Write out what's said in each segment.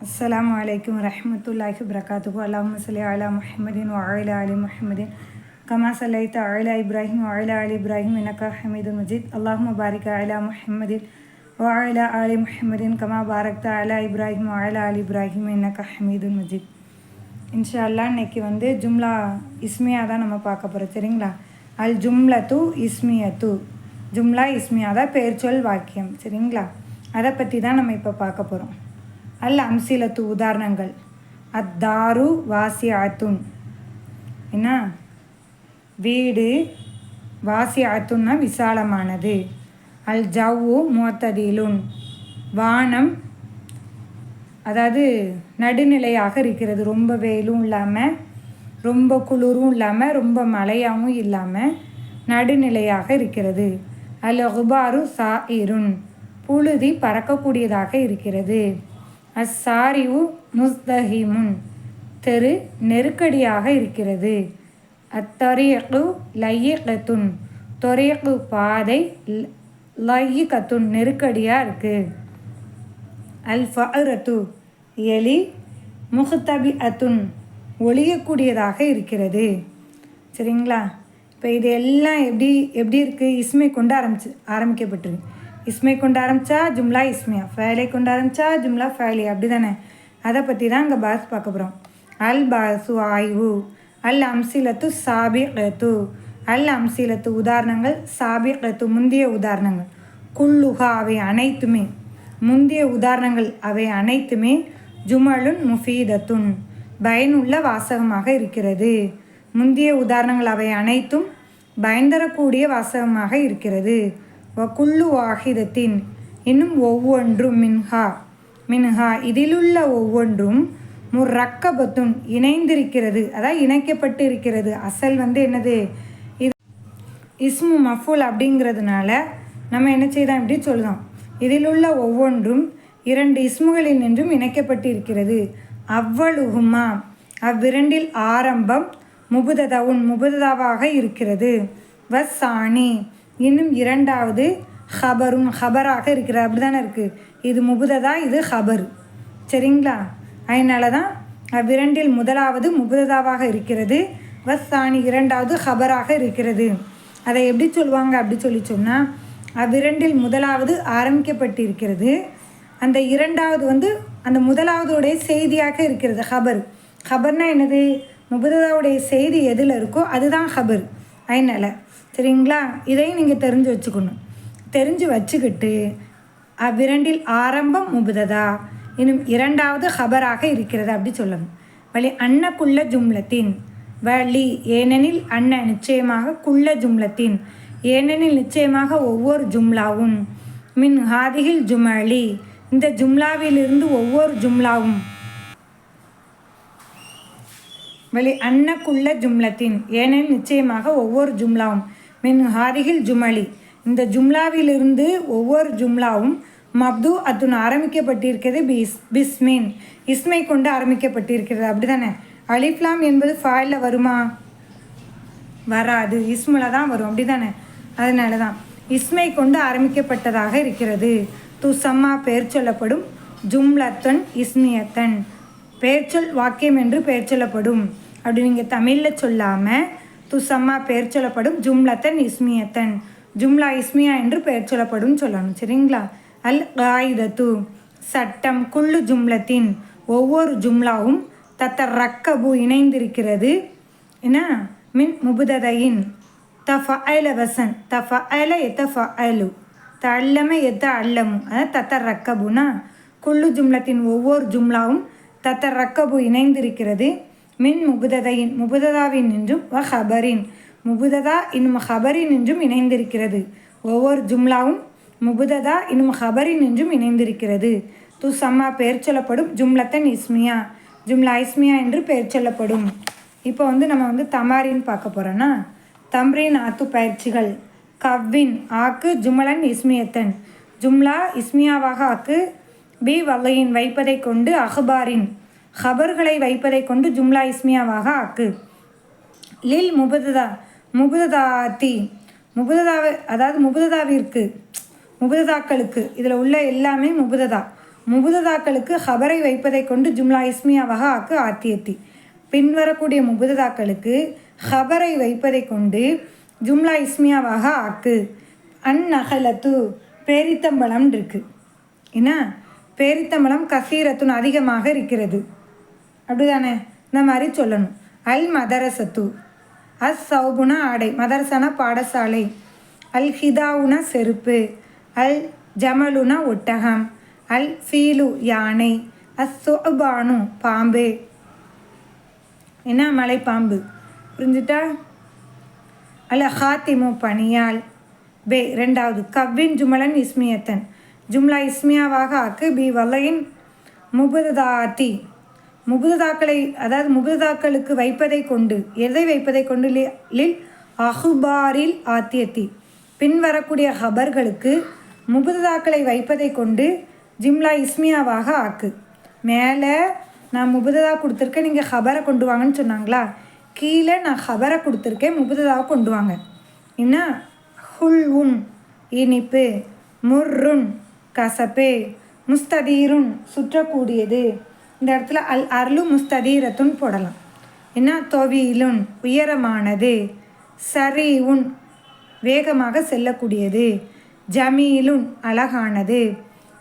அஸ்லாம் அலைக்கும் ரஹமத்துல்லாஹி வரகாத்துஹு அல்லாஹும்ம சலி அலா முஹமதின் வாயில அலி முஹமதின் கமா ஸல்லைத அலா இப்ராஹிம் வ அலி இப்ராஹிம் இன்னக ஹமீதுன் மஜீத் அல்லாஹ் பாரிக் அலா முஹமதின் வ அலி முஹமதின் கமா பாரக்த அலா இப்ராஹிம் வ அலி இப்ராஹிம் இன்னக ஹமீதுன் மஜீத் இன்ஷா அல்லாஹ் இன்னைக்கு வந்து ஜும்லா இஸ்மியா தான் நம்ம பார்க்க போகிறோம் சரிங்களா? அல் ஜும்லத்து இஸ்மியத்து. ஜும்லா இஸ்மியா தான் பெயர்ச்சொல் வாக்கியம். சரிங்களா? அதை பற்றி தான் நம்ம இப்போ பார்க்க போகிறோம் அல் அம்சிலத்து உதாரணங்கள். அத்தாரு வாசியாத்துன் என்ன? வீடு வாசியாத்துன்னா விசாலமானது. அல் ஜவ்வு முத்ததிலுன் வானம் அதாவது நடுநிலையாக இருக்கிறது. ரொம்ப வெயிலும் இல்லாமல் ரொம்ப குளிரும் இல்லாமல் ரொம்ப மழையாகவும் இல்லாமல் நடுநிலையாக இருக்கிறது. அல் ஹுபாரு சா இருன் புழுதி பறக்கக்கூடியதாக இருக்கிறது. அஸ்ஸாரிவு முஸ்தஹிமுன். தெரு நெருக்கடியாக இருக்கிறது. அத்தொரியக்கு லையகத்துன். தொரியக்கு பாதை லையகத்துன் நெருக்கடியாக இருக்குது அல் ஃபஅரத்து எலி முகத்தபி அத்துன் ஒழியக்கூடியதாக இருக்கிறது. சரிங்களா? இப்போ இது எல்லாம் எப்படி எப்படி இருக்குது இஸ்மை கொண்டு ஆரம்பிச்சு ஆரம்பிக்கப்பட்டிருக்கு. இஸ்மை கொண்டு ஆரம்பித்தா ஜும்லா இஸ்மியா. ஃபேலை கொண்டு ஆரம்பித்தா ஜும்லா ஃபேலி. அப்படி தானே அதை பற்றி தான் இங்கே பாஸ் பார்க்க போகிறோம் அல் பாசு ஆய்வு. அல் அம்சிலத்து சாபிகத்து. அல் அம்சிலத்து உதாரணங்கள் சாபிகத்து முந்தைய உதாரணங்கள். குல்லுகா அவை அனைத்துமே. முந்தைய உதாரணங்கள் அவை அனைத்துமே ஜுமலுன் முஃபீதத்துன். பயனுள்ள வாசகமாக இருக்கிறது. முந்தைய உதாரணங்கள் அவை அனைத்தும் பயன் தரக்கூடிய வாசகமாக இருக்கிறது. வகுல்லு வாஹிதத்தின் இன்னும் ஒவ்வொன்றும் மின்ஹா. மின்ஹா இதிலுள்ள ஒவ்வொன்றும் முர்ரக்கபத்துன் இணைந்திருக்கிறது. அதாவது இணைக்கப்பட்டு இருக்கிறது அசல் வந்து என்னது? இது இஸ்மு மஃபுல் அப்படிங்கிறதுனால நம்ம என்ன செய்தோம் இப்படி சொல்லலாம். இதிலுள்ள ஒவ்வொன்றும் இரண்டு இஸ்முகளில் நின்றும் இணைக்கப்பட்டு இருக்கிறது அவ்வளுகுமா அவ்விரண்டில் ஆரம்பம் முபுததவுன் முபுததாவாக இருக்கிறது. வசானி இன்னும் இரண்டாவது ஹபரும் ஹபராக இருக்கிறது அப்படி தானே இருக்குது இது முபுததா இது ஹபர் சரிங்களா? அதனால தான் அவ்விரண்டில் முதலாவது முபுததாவாக இருக்கிறது வசானி இரண்டாவது ஹபராக இருக்கிறது. அதை எப்படி சொல்லுவாங்க? அப்படி சொல்லி சொன்னால் அவ்விரண்டில் முதலாவது ஆரம்பிக்கப்பட்டிருக்கிறது. அந்த இரண்டாவது வந்து அந்த முதலாவதுடைய செய்தியாக இருக்கிறது ஹபர் ஹபர்னா என்னது? முபுததாவுடைய செய்தி எதில் இருக்கோ அதுதான் ஹபர் அதனால் சரிங்களா? இதையும் நீங்கள் தெரிஞ்சு வச்சுக்கணும். தெரிஞ்சு வச்சுக்கிட்டு அவ்விரண்டில் ஆரம்பம் முபுததா இன்னும் இரண்டாவது ஹபராக இருக்கிறது அப்படி சொல்லணும். வழி அன்னக்குள்ள ஜும்லத்தின். வழி ஏனெனில் அன்ன நிச்சயமாக குள்ள ஜும்லத்தின். ஏனெனில் நிச்சயமாக ஒவ்வொரு ஜும்லாவும். மின் ஹாதிகில் ஜுமலி. இந்த ஜும்லாவிலிருந்து ஒவ்வொரு ஜும்லாவும். வழி அன்னக்குள்ள ஜும்லத்தின். ஏனெனில் நிச்சயமாக ஒவ்வொரு ஜும்லாவும். மின் ஹாரிகில் ஜுமலி. இந்த ஜும்லாவிலிருந்து ஒவ்வொரு ஜும்லாவும் மப்து அத்துன் ஆரம்பிக்கப்பட்டிருக்கிறது பிஸ் பிஸ்மின். இஸ்மை கொண்டு ஆரம்பிக்கப்பட்டிருக்கிறது. அப்படி தானே அலிஃப்லாம் என்பது ஃபாயில் வருமா? வராது. இஸ்மில் தான் வரும். அப்படி தானே அதனால தான் இஸ்மை கொண்டு ஆரம்பிக்கப்பட்டதாக இருக்கிறது. துசம்மா பெயர் சொல்லப்படும். ஜும்லத்தன் இஸ்மியத்தன். பெயர்ச்சொல் வாக்கியம் என்று பெயர் சொல்லப்படும். அப்படி நீங்கள் தமிழில் சொல்லாமல் துசம்மா பெயர் சொல்லப்படும் ஜும்லத்தன் இஸ்மியத்தன். ஜும்லா இஸ்மியா என்று பெயர் சொல்லப்படும் சொல்லணும். சரிங்களா? அல் காயிதத்து. சட்டம் குள்ளு ஜும்லத்தின். ஒவ்வொரு ஜும்லாவும் தத்த ரக்கபு இணைந்திருக்கிறது. என்ன? மின் முபுததையின். தஃப அல வசன். தஃப அல எத்த ஃப அலு தள்ளம எத்த அல்லமு அதாவது தத்த ரக்கபுனா குள்ளு ஜும்லத்தின் ஒவ்வொரு ஜும்லாவும் தத்த ரக்கபு இணைந்திருக்கிறது. மின் முபுததையின் முபுததாவின் என்றும் வ ஹபரின். முபுததா இன்னும் ஹபரின் என்றும் இணைந்திருக்கிறது. ஒவ்வொரு ஜும்லாவும் முபுததா இன்னும் ஹபரின் என்றும் இணைந்திருக்கிறது. து சம்மா பெயர் சொல்லப்படும் ஜும்லத்தன் இஸ்மியா. ஜும்லா இஸ்மியா என்று பெயர் சொல்லப்படும். இப்போ வந்து நம்ம வந்து தமாரின் பார்க்க போகிறோன்னா தம்ரின் ஆத்து பயிற்சிகள். கவ்வின் ஆக்கு ஜுமலன் இஸ்மியத்தன். ஜும்லா இஸ்மியாவாக ஆக்கு பி வகையின் வைப்பதை கொண்டு அஹ்பாரின். ஹபர்களை வைப்பதை கொண்டு ஜும்லா இஸ்மியாவாக ஆக்கு. லில் முபததா முபுததாத்தி முபுததாவை அதாவது முபுததாவிற்கு முபுததாக்களுக்கு இதில் உள்ள எல்லாமே முபுததா. முபுததாக்களுக்கு ஹபரை வைப்பதை கொண்டு ஜும்லா இஸ்மியாவாக ஆக்கு ஆத்தியத்தி. பின்வரக்கூடிய முபுததாக்களுக்கு ஹபரை வைப்பதை கொண்டு ஜும்லா இஸ்மியாவாக ஆக்கு. அந்நகலத்து பேரித்தம்பழம் இருக்குது என்ன? பேரித்தம்பழம் கசீரத்துன் அதிகமாக இருக்கிறது. அப்படிதானே? இந்த மாதிரி சொல்லணும். அல் மதரசத்து. அஸ் சௌபுனா ஆடை மதரசானா பாடசாலை. அல் ஹிதாவுனா செருப்பு. அல் ஜமலுனா ஒட்டகம். அல் ஃபீலு யானை. அஸ் சோபானு பாம்பு. என்ன மலைப்பாம்பு? புரிஞ்சுட்டா? அல் ஹாத்திமு பணியால். பே ரெண்டாவது கவ்வின் ஜுமலன் இஸ்மியத்தன். ஜும்லா இஸ்மியாவாக ஆக்கு பி வலையின் முபுதாத்தி முகுதாக்களை அதாவது முகுதாக்களுக்கு வைப்பதை கொண்டு எதை வைப்பதை கொண்டு லி- லில் அஹுபாரில் ஆத்தியத்தி. பின்வரக்கூடிய ஹபர்களுக்கு முபுதாக்களை வைப்பதை கொண்டு ஜிம்லா இஸ்மியாவாக ஆக்கு. மேலே நான் முபுததா கொடுத்துருக்கேன் நீங்கள் ஹபரை கொண்டு வாங்கன்னு சொன்னாங்களா? கீழே நான் ஹபரை கொடுத்துருக்கேன் முபுததாவை கொண்டு வாங்க. என்ன? ஹுல் உன் இனிப்பு முர்ருன் கசப்பே முஸ்ததீருன் சுற்றக்கூடியது. இந்த இடத்துல அல் அருளு முஸ்ததீரத்துன்னு போடலாம். என்ன? தொவிலுன் உயரமானது சரீவுன் வேகமாக செல்லக்கூடியது. ஜமீலுன் அழகானது.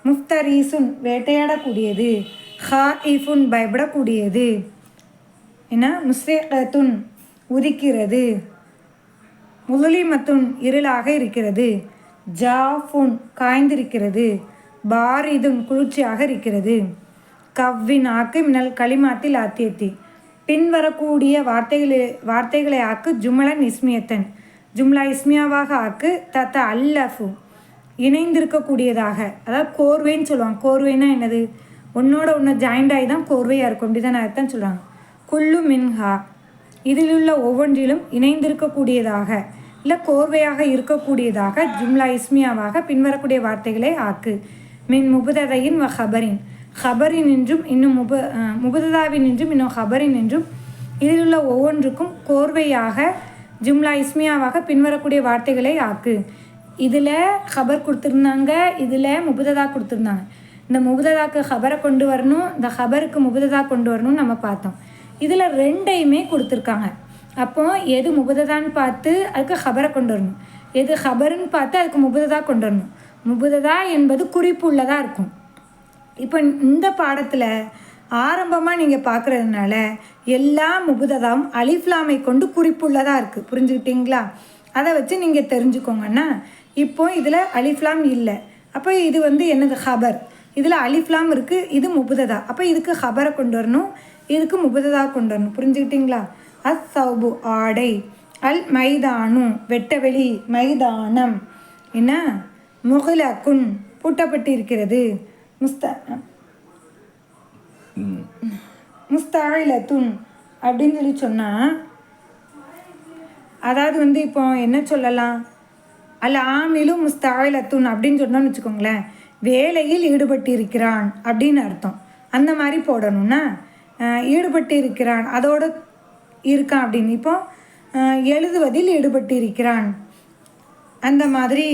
முஃப்தரீசுன் வேட்டையாடக்கூடியது. ஹா இஃபுன் பயப்படக்கூடியது. என்ன? முஸ்ரேகத்துன் உதிக்கிறது. முதுலிமத்துன் இருளாக இருக்கிறது. ஜாஃபுன் காய்ந்திருக்கிறது. பாரிதுன் குளிர்ச்சியாக இருக்கிறது. கவ்வின் ஆக்கு மினல் களிமாத்தில் ஆத்தியத்தி. பின்வரக்கூடிய வார்த்தைகளை வார்த்தைகளை ஆக்கு ஜுமலன் இஸ்மியத்தன். ஜும்லா இஸ்மியாவாக ஆக்கு தத்த அல்லஃபு. இணைந்திருக்கக்கூடியதாக அதாவது கோர்வைன்னு சொல்லுவாங்க. கோர்வைன்னா என்னது? ஒன்னோட ஒன்று ஜாயிண்ட் ஆகி தான் கோர்வையாக இருக்கும். அப்படி தான் அர்த்தம் சொல்கிறாங்க குல்லு மின்ஹா. இதிலுள்ள ஒவ்வொன்றிலும் இணைந்திருக்கக்கூடியதாக இல்லை கோர்வையாக இருக்கக்கூடியதாக ஜும்லா இஸ்மியாவாக பின்வரக்கூடிய வார்த்தைகளை ஆக்கு. மின் முபுததையின் வ ஹபரின் ஹபரின் என்றும் இன்னும் முப முபததாவின் என்றும் இன்னும் ஹபரின் என்றும் இதிலுள்ள ஒவ்வொன்றுக்கும் கோர்வையாக ஜும்லா இஸ்மியாவாக பின்வரக்கூடிய வார்த்தைகளை ஆக்கு. இதில் ஹபர் கொடுத்துருந்தாங்க இதில் முபததா கொடுத்துருந்தாங்க. இந்த முபததாக்கு ஹபரை கொண்டு வரணும் இந்த ஹபருக்கு முபததா கொண்டு வரணும்னு நம்ம பார்த்தோம். இதில் ரெண்டையுமே கொடுத்துருக்காங்க. அப்போ எது முபததான்னு பார்த்து அதுக்கு ஹபரை கொண்டு வரணும். எது ஹபருன்னு பார்த்து அதுக்கு முபததா கொண்டு வரணும். முபததா என்பது குறிப்பு உள்ளதாக இருக்கும். இப்போ இந்த பாடத்தில் ஆரம்பமாக நீங்கள் பார்க்குறதுனால எல்லா முபுததாவும் அலிஃப்லாமை கொண்டு குறிப்புள்ளதாக இருக்குது புரிஞ்சுக்கிட்டீங்களா அதை வச்சு நீங்கள் தெரிஞ்சுக்கோங்கன்னா இப்போ இதில் அலிஃப்லாம் இல்லை. அப்போ இது வந்து என்னது? ஹபர். இதில் அலிஃப்லாம் இருக்குது இது முபுததா அப்போ இதுக்கு ஹபரை கொண்டு வரணும் இதுக்கு முபுததா கொண்டு வரணும். புரிஞ்சுக்கிட்டீங்களா அஸ் சௌபு ஆடை. அல் மைதானு வெட்டவெளி மைதானம். என்ன? முகலக்குன் பூட்டப்பட்டு இருக்கிறது முஸ்தாயிலத்துன் அப்படின்னு சொல்லி சொன்னால் அதாவது வந்து இப்போ என்ன சொல்லலாம்? அல்ல ஆமிலும் முஸ்தாயிலத்துன் அப்படின்னு சொன்னோம்னு வச்சுக்கோங்களேன் வேலையில் ஈடுபட்டு இருக்கிறான் அப்படின்னு அர்த்தம். அந்த மாதிரி போடணும்னா ஈடுபட்டு இருக்கிறான் அதோட இருக்கான் அப்படின்னு. இப்போ எழுதுவதில் ஈடுபட்டு இருக்கிறான் அந்த மாதிரி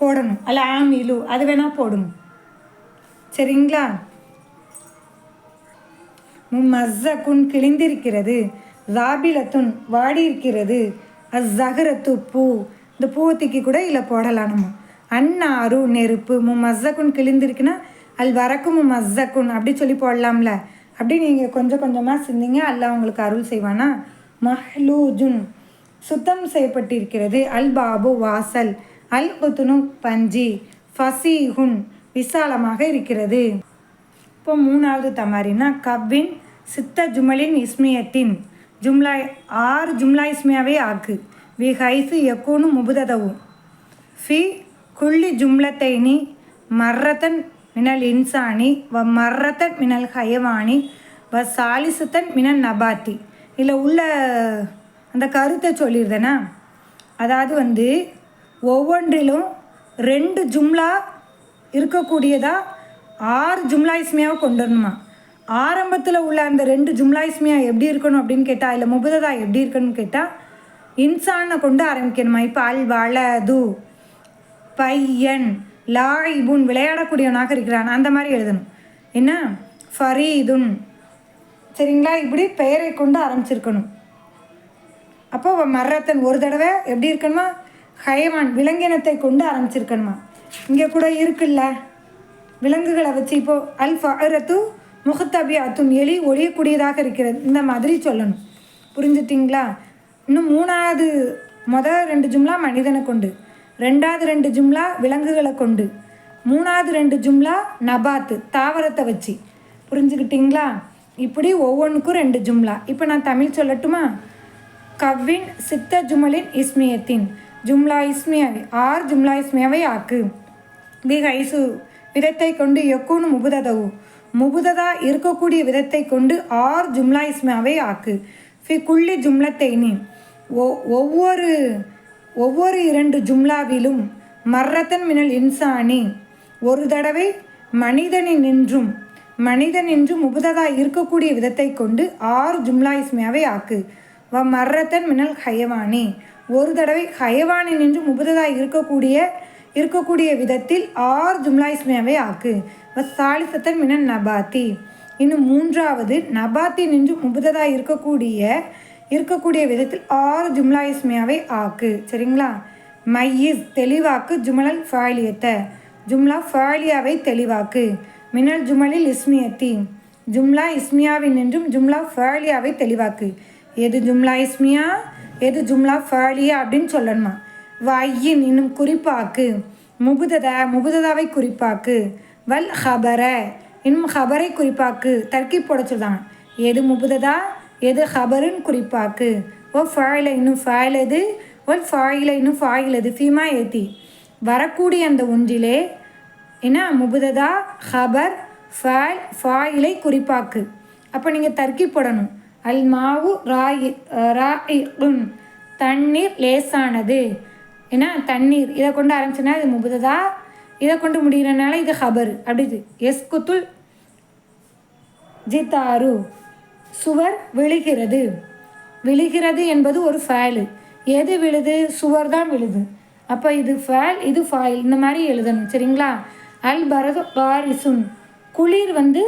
போடணும். அல்ல ஆமிலு அது வேணால் போடணும். சரிங்களா? மும்மஸ்ஸகுன் கிழிந்திருக்கிறது ராபிலத்துன் வாடி இருக்கிறது அஸ்ஸஹரத்து பூ. இந்த பூவத்திக்கு கூட இல்லை போடலாம் நம்ம அன்னாரு நெருப்பு மும்மஸ்ஸகுன் கிழிந்திருக்குன்னா அல் வரக்கு மும்மஸ்ஸகுன் அப்படி சொல்லி போடலாம்ல. அப்படி நீங்கள் கொஞ்சம் கொஞ்சமாக சிந்திங்க அல்ல உங்களுக்கு அருள் செய்வானா? மஹ்லூஜுன். சுத்தம் செய்யப்பட்டிருக்கிறது அல் பாபு வாசல் அல் குத்துனு பஞ்சி ஃபசீஹுன். விசாலமாக இருக்கிறது. இப்போ மூணாவது தமாரினா கவ்வின் சித்த ஜுமலின் இஸ்மியத்தின். ஜும்லா ஆறு ஜும்லா இஸ்மியாவே ஆக்கு. வி ஹைசு எக்கோனு முபுததவு. ஃபி குள்ளி ஜும்லத்தைனி மர்ரத்தன் மினல் இன்சானி வ மர்ரத்தன் மினல் ஹயவானி வ சாலிசுத்தன் மினல் நபாத்தி. இதில் உள்ள அந்த கருத்தை சொல்லிடுதேனா அதாவது வந்து ஒவ்வொன்றிலும் ரெண்டு ஜும்லா இருக்கக்கூடியதா? ஆறு ஜும்லா இஸ்மியாவை கொண்டு வரணுமா? ஆரம்பத்தில் உள்ள அந்த ரெண்டு ஜும்லா இஸ்மியா எப்படி இருக்கணும் அப்படின்னு கேட்டால் இல்லை முபததா எப்படி இருக்கணும்னு கேட்டால் இன்சானை கொண்டு ஆரம்பிக்கணுமா? இப்போ அல் வலது பையன் லாயிபுன் விளையாடக்கூடியவனாக இருக்கிறான். அந்த மாதிரி எழுதணும். என்ன? ஃபரீதுன். சரிங்களா? இப்படி பெயரை கொண்டு ஆரம்பிச்சிருக்கணும். அப்போ மர்ரத்தன் ஒரு தடவை எப்படி இருக்கணுமா? ஹயவான் விலங்கினத்தை கொண்டு ஆரம்பிச்சிருக்கணுமா? இங்கே கூட இருக்குல்ல? விலங்குகளை வச்சு இப்போது அல் ஃபரத்து முகத்தபி அத்தும் எலி ஒழியக்கூடியதாக இருக்கிறது. இந்த மாதிரி சொல்லணும். புரிஞ்சுட்டிங்களா? இன்னும் மூணாவது மொதல் ரெண்டு ஜும்லா மனிதனை கொண்டு. ரெண்டாவது ரெண்டு ஜும்லா விலங்குகளை கொண்டு. மூணாவது ரெண்டு ஜும்லா நபாத்து தாவரத்தை வச்சு. புரிஞ்சுக்கிட்டிங்களா? இப்படி ஒவ்வொன்றுக்கும் ரெண்டு ஜும்லா. இப்போ நான் தமிழ் சொல்லட்டுமா? கவ்வின் சித்த ஜுமலின் இஸ்மியத்தின். ஜும்லா இஸ்மியாவை ஆர் ஜும்லா இஸ்மியாவை ஆக்கு. பி ஹைசு விதத்தை கொண்டு எக்கூனு முபுததவு. முபுததா இருக்கக்கூடிய விதத்தை கொண்டு ஆர் ஜும்லா இஸ்மியாவை ஆக்கு. ஃபி குள்ளி ஜும்லத்தைனி. ஒ ஒவ்வொரு ஒவ்வொரு இரண்டு ஜும்லாவிலும் மர்ரத்தன் மினல் இன்சானி. ஒரு தடவை மனிதனின் நின்றும் மனிதன் என்று முபுததா இருக்கக்கூடிய விதத்தை கொண்டு ஆறு ஜும்லா இஸ்மியாவை ஆக்கு. வ மர்ரத்தன் மினல் ஹயவானி. ஒரு தடவை ஹயவானி நின்று முபுததாக இருக்கக்கூடிய இருக்கக்கூடிய விதத்தில் ஆர் ஜும்லாயிஸ்மியாவை ஆக்கு. வ மினன் நபாத்தி. இன்னும் மூன்றாவது நபாத்தி நின்று முபுததாக இருக்கக்கூடிய இருக்கக்கூடிய விதத்தில் ஆறு ஜும்லா இஸ்மியாவை ஆக்கு. சரிங்களா? மையிஸ் தெளிவாக்கு ஜுமலல் ஃபாலியத்தை. ஜும்லா ஃபாலியாவை தெளிவாக்கு. மினல் ஜுமலில் இஸ்மியத்தி. ஜும்லா இஸ்மியாவின் என்றும் ஜும்லா ஃபாலியாவை தெளிவாக்கு. எது ஜும்லா இஸ்மியா? எது ஜும்லா ஃபாலியா அப்படின்னு சொல்லணுமா? வாயின் இன்னும் குறிப்பாக்கு. முபுததா முபுததாவை குறிப்பாக்கு. வல் ஹபர இன்னும் ஹபரை குறிப்பாக்கு. தர்க்கி போட சொல்றாங்க. எது முபுததா? எது ஹபருன்னு குறிப்பாக்கு. ஓ ஃபாயில இன்னும் ஃபாயில் எது ஒல் ஃபாயில இன்னும் ஃபாயில் எது ஃபீமா ஏத்தி. வரக்கூடிய அந்த ஒன்றிலே என்ன? முபுததா ஹபர் ஃபாயில் ஃபாயிலை குறிப்பாக்கு. அப்போ நீங்கள் தர்க்கி போடணும். அல் மாவு ராயி ராய் தண்ணீர் லேசானது. ஏன்னா தண்ணீர். இதை கொண்டு ஆரம்பிச்சுன்னா இது முபுததா? இதை கொண்டு முடிகிறனால இது ஹபர். அப்படி இது எஸ்குத்துல் ஜித்தாரு சுவர் விழுகிறது. விழுகிறது என்பது ஒரு ஃபேலு. எது விழுது? சுவர் தான் விழுது. அப்போ இது ஃபேல் இது ஃபாயில் இந்த மாதிரி எழுதணும். சரிங்களா? அல் பரத பாரிசுன் குளிர் வந்து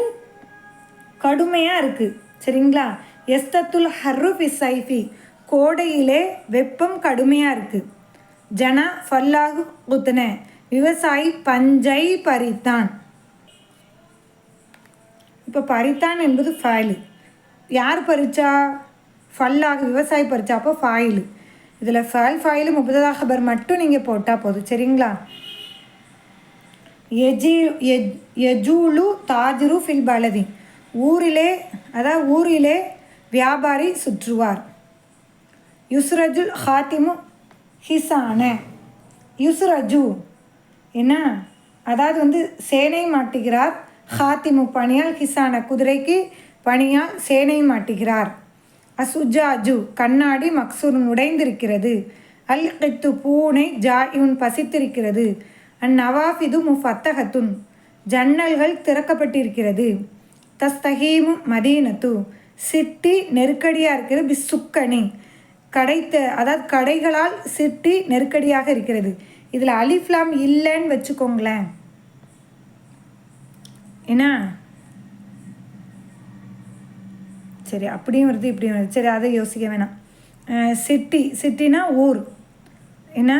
கடுமையாக இருக்குது சரிங்களா? எஸ்தத்துல் ஹர்ரு சைஃபி கோடையிலே வெப்பம் கடுமையாக இருக்குது ஜன ஃபல்லாகு குத்துன விவசாயி பஞ்சை பறித்தான். இப்போ பறித்தான் என்பது ஃபைலு. யார் பறிச்சா? ஃபல்லாக விவசாயி பறிச்சா அப்போ ஃபாயிலு இதில் ஃபைல் ஃபாயிலு முப்பதாக ஹபர் மட்டும் நீங்கள் போட்டால் போதும். சரிங்களா? எஜி எஜ் எஜூலு தாஜிரு ஃபில் பலதி. ஊரிலே அதாவது ஊரிலே வியாபாரி சுற்றுவார். யுஸ்ரஜுல் ஹாத்திமு ஹிசான. யுஸ்ரஜு என்ன? அதாவது வந்து சேனை மாட்டுகிறார். ஹாத்திமு பணியால் ஹிசான குதிரைக்கு பணியால் சேனை மாட்டுகிறார். அசுஜாஜு கண்ணாடி மக்சூர் உடைந்திருக்கிறது. அல் கித்து பூனை ஜாயுன் பசித்திருக்கிறது. அந்நவாஃபிது முஃபத்தகத்துன் ஜன்னல்கள் திறக்கப்பட்டிருக்கிறது. தஸ்தஹீமு மதீனத்து சிட்டி நெருக்கடியாக இருக்கிறது பிசுக்கணி. கடைத்த அதாவது கடைகளால் சிட்டி நெருக்கடியாக இருக்கிறது. இதில் அலிஃப்லாம் இல்லைன்னு வச்சுக்கோங்களேன். என்ன? சரி அப்படியும் வருது இப்படியும் வருது. சரி அதை யோசிக்க வேணாம். சிட்டி சிட்டினா ஊர். என்ன?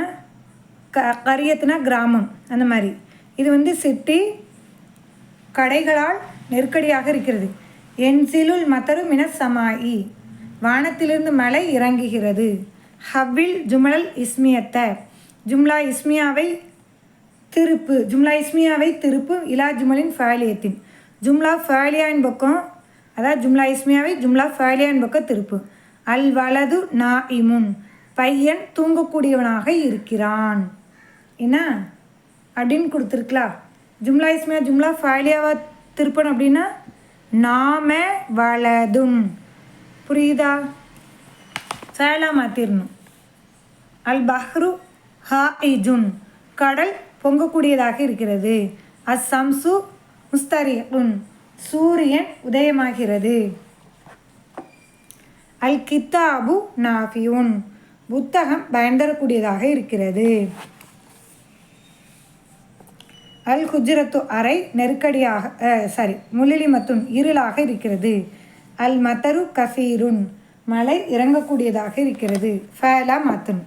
க கரியத்துனா கிராமம். அந்த மாதிரி. இது வந்து சிட்டி கடைகளால் நெருக்கடியாக இருக்கிறது. என்சிலுல் மத்தரு மின சமாயி வானத்திலிருந்து மழை இறங்குகிறது. ஹவ்வில் ஜுமலல் இஸ்மியத்த ஜும்லா இஸ்மியாவை திருப்பு ஜும்லா இஸ்மியாவை திருப்பு இலா ஜுமலின் ஃபாலியத்தின் ஜும்லா ஃபாலியான் பக்கம் அதாவது ஜும்லா இஸ்மியாவை ஜும்லா ஃபாலியான் பக்கம் திருப்பு. அல் வலது நா இமுன் பையன் தூங்கக்கூடியவனாக இருக்கிறான். என்ன? அப்படின்னு கொடுத்துருக்கலாம். ஜும்லா இஸ்மியா ஜும்லா ஃபாலியாவாக திருப்பணும் அப்படின்னா நாம வலதும் புரியுதா? சேலா மாத்திரணும் அல் பஹ்ரு ஹா இஜுன் கடல் பொங்கக்கூடியதாக இருக்கிறது. அஸ் சம்சு முஸ்தரியுன். சூரியன் உதயமாகிறது. அல் கித்தாபு நாஃபியுன். புத்தகம் பயன் தரக்கூடியதாக இருக்கிறது. அல் குஜரத்து அறை நெருக்கடியாக சாரி முலிலிமத்துன் இருளாக இருக்கிறது. அல் மத்தரு கசீருன் மழை இறங்கக்கூடியதாக இருக்கிறது. ஃபேலா மாத்துன்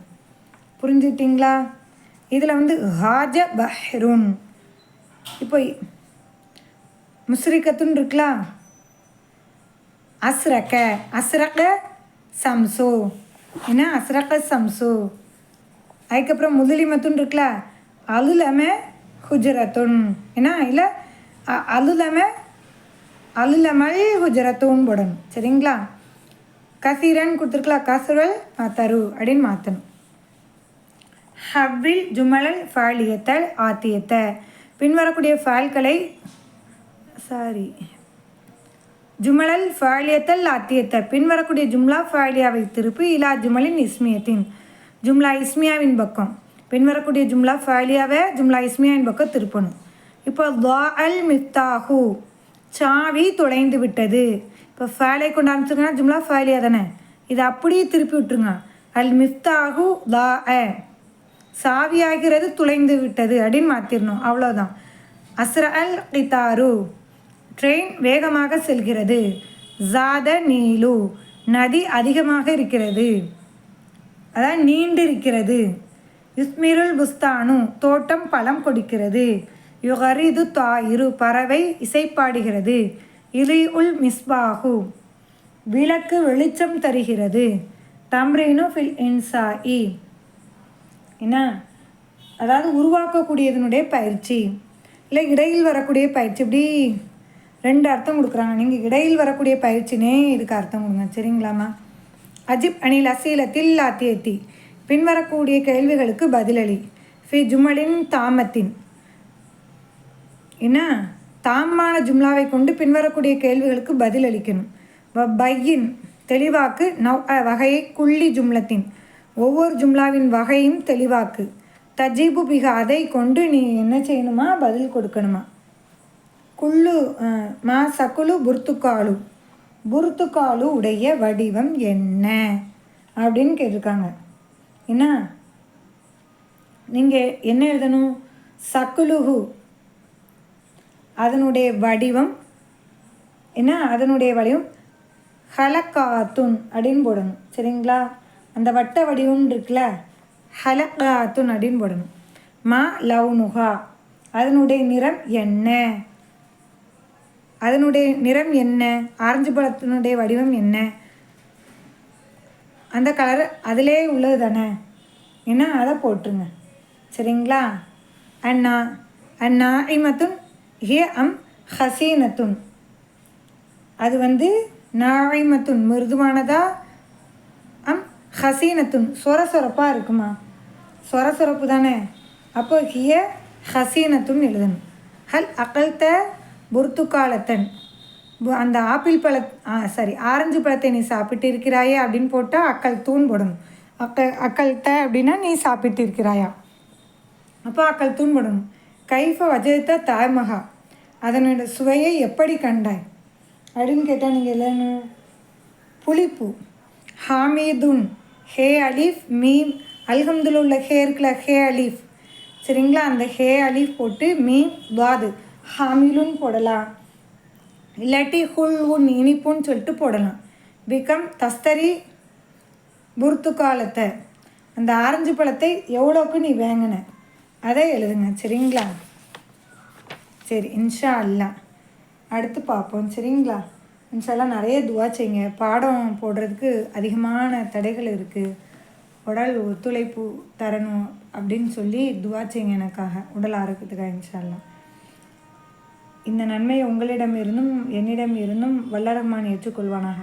புரிஞ்சுட்டிங்களா இதில் வந்து ஹாஜ பஹ்ருன். இப்போ முஸ்ரிக்கத்துன்னு இருக்கலாம் அஸ்ரக்க அஸ்ரக்க சம்சோ. என்ன? அஸ்ரக்க சம்சோ. அதுக்கப்புறம் முதலிமத்துன்னு இருக்குல்ல அலுலம ஹுஜரத்துன் ஏன்னா இல்லை அலுலம அலுலமல் ஹுஜரத்துன்னு போடணும் சரிங்களா? கசீரன் கொடுத்துருக்கலாம் கசுரல் தரு அப்படின்னு மாற்றணும் ஹவ்வில் ஜுமலல் ஃபாலியத்தல் ஆத்தியத்தை. பின்வரக்கூடிய ஃபால்களை சாரி ஜுமலல் ஃபாலியத்தல் ஆத்தியத்தை. பின்வரக்கூடிய ஜும்லா ஃபாலியாவை திருப்பி இலா ஜுமலின் இஸ்மியத்தின் ஜும்லா இஸ்மியாவின் பக்கம். பின்வரக்கூடிய ஜும்லா ஃபாலியாவை ஜும்லா இஸ்மியாவின் பக்கம் திருப்பணும். இப்போ லா அல் மிஃப்தாஹு சாவி தொலைந்து விட்டது. இப்போ ஃபேலை கொண்டு ஆரம்பிச்சிருங்கன்னா ஜும்லா ஃபேலியா தானே? இதை அப்படியே திருப்பி விட்டுருங்க. அல் மிஃப்தாகு தா அ. சாவியாகிறது துளைந்து விட்டது அப்படின்னு மாற்றிடணும் அவ்வளோதான் அஸ்ர அல் கிதாரு ட்ரெயின் வேகமாக செல்கிறது. ஜாத நீலு நதி அதிகமாக இருக்கிறது. அதான் நீண்டு இருக்கிறது. இஸ்மிருல் புஸ்தானு தோட்டம் பழம் கொடுக்கிறது. யுகரிது தாயிரு பறவை இசைப்பாடுகிறது. இலி உல் மிஸ்பாகு விளக்கு வெளிச்சம் தருகிறது. தம்ரீனு ஃபில் இன்சா இ என்ன? அதாவது உருவாக்கக்கூடியதனுடைய பயிற்சி. இல்லை இடையில் வரக்கூடிய பயிற்சி. இப்படி ரெண்டு அர்த்தம் கொடுக்குறாங்க. நீங்கள் இடையில் வரக்கூடிய பயிற்சினே இதுக்கு அர்த்தம் கொடுங்க. சரிங்களாம்மா? அஜிப் அணில் அசீலத்தில் லாத்தியத்தி. பின்வரக்கூடிய கேள்விகளுக்கு பதிலளி. ஃபி ஜுமலின் தாமத்தின். என்ன? தாமான ஜும்லாவை கொண்டு பின்வரக்கூடிய கேள்விகளுக்கு பதில் அளிக்கணும் பையின் தெளிவாக்கு நவ் வகையை குள்ளி ஜும்லத்தின். ஒவ்வொரு ஜும்லாவின் வகையும் தெளிவாக்கு. தஜீபு பிக அதை கொண்டு நீ என்ன செய்யணுமா? பதில் கொடுக்கணுமா? குள்ளு மா சக்குலு புர்த்துக்காலு புர்த்துக்காலு உடைய வடிவம் என்ன? அப்படின்னு கேட்டிருக்காங்க. என்ன? நீங்கள் என்ன எழுதணும்? சக்குலுகு அதனுடைய வடிவம் என்ன? அதனுடைய வடிவம் ஹலக்காத்துன் அப்படின்னு போடணும். சரிங்களா? அந்த வட்ட வடிவம் இருக்குல்ல? ஹலக்காத்துன் அப்படின்னு போடணும். மா லவ்னுகா அதனுடைய நிறம் என்ன? அதனுடைய நிறம் என்ன? ஆரஞ்சு பழத்தினுடைய வடிவம் என்ன? அந்த கலர் அதிலே உள்ளது தானே? என்ன அதை போட்டுருங்க. சரிங்களா? அண்ணா அண்ணா இமத்துன் ஹே அம் ஹசீனத்துன். அது வந்து நாழைமத்துன் மிருதுவானதா? அம் ஹசீனத்துன். சொர சொரப்பாக இருக்குமா? சொர சொரப்பு தானே? அப்போ ஹிய ஹசீனத்துன் எழுதணும். ஹல் அகல்த புர்த்துக்காலத்தன் அந்த ஆப்பிள் பழ சாரி ஆரஞ்சு பழத்தை நீ சாப்பிட்டு இருக்கிறாயே அப்படின்னு போட்டால் அக்கள் தூண் போடணும் அக்கல் அக்கள்கிட்ட அப்படின்னா நீ சாப்பிட்டு இருக்கிறாயா. அப்போ அக்கள் தூண் போடணும் கைஃப வஜத்த தாய்மகா அதனோட சுவையை எப்படி கண்டாய்? அப்படின்னு கேட்டால் நீங்கள் இல்லைன்னு புளிப்பு. ஹாமீதுன். ஹே அலீஃப் மீம் அல்ஹம்துல உள்ள ஹே இருக்குல்ல ஹே அலீஃப். சரிங்களா? அந்த ஹே அலீஃப் போட்டு மீம் துவாது. ஹாமிலுன்னு போடலாம். இல்லாட்டி ஹுல் உன் இனிப்புன்னு சொல்லிட்டு போடலாம். பிகம் தஸ்தரி புர்த்துக்காலத்தை அந்த ஆரஞ்சு பழத்தை எவ்வளோக்கு நீ வேங்கின? அதை எழுதுங்க சரிங்களா? சரி இன்ஷா அல்லா அடுத்து பார்ப்போம் சரிங்களா? இன்ஷால்லாம் நிறைய துவா செய்யுங்க. பாடம் போடுறதுக்கு அதிகமான தடைகள் இருக்குது உடல் ஒத்துழைப்பு தரணும் அப்படின்னு சொல்லி துவா செய்யுங்க எனக்காக. உடல் ஆரோக்கியத்துக்காக இன்ஷால்லாம் இந்த நன்மையை உங்களிடம் இருந்தும் என்னிடம் இருந்தும் வல்ல ரஹ்மான் ஏற்றுக்கொள்வானாக.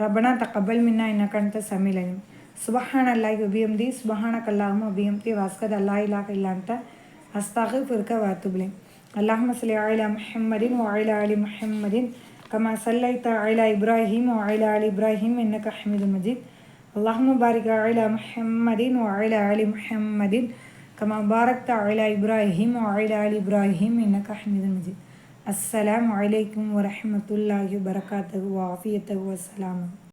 ரப்பனா தக்கபல் மின்னா என்ன கணத்த சமீலயம். சுபஹான் அல்லாஹ் உபியம்தி சுபஹான கல்லாஹும் உபியம்தி வாஸ்கத் அல்லா இல்லாஹ் இல்லான்ட்ட அஸ்தாக பிறக்க வாத்துபிலேன் அல்லாஹ் மசலி ஆயிலா முஹம்மதின் ஆயிலா அலி முஹம்மதின். கமா சல்லைத்த ஆயிலா இப்ராஹிம் ஆயிலா அலி இப்ராஹிம் என்னக்கு ஹமீது மஜீத். அல்லாஹ் பாரிக் ஆயிலா முஹம்மதின் ஆயிலா அலி முஹம்மதின். கமா பாரக்த ஆயிலா இப்ராஹிம் ஆயிலா அலி இப்ராஹிம் என்னக்கு ஹமீது மஜீத். السلام عليكم ورحمة الله وبركاته وعافيته والسلام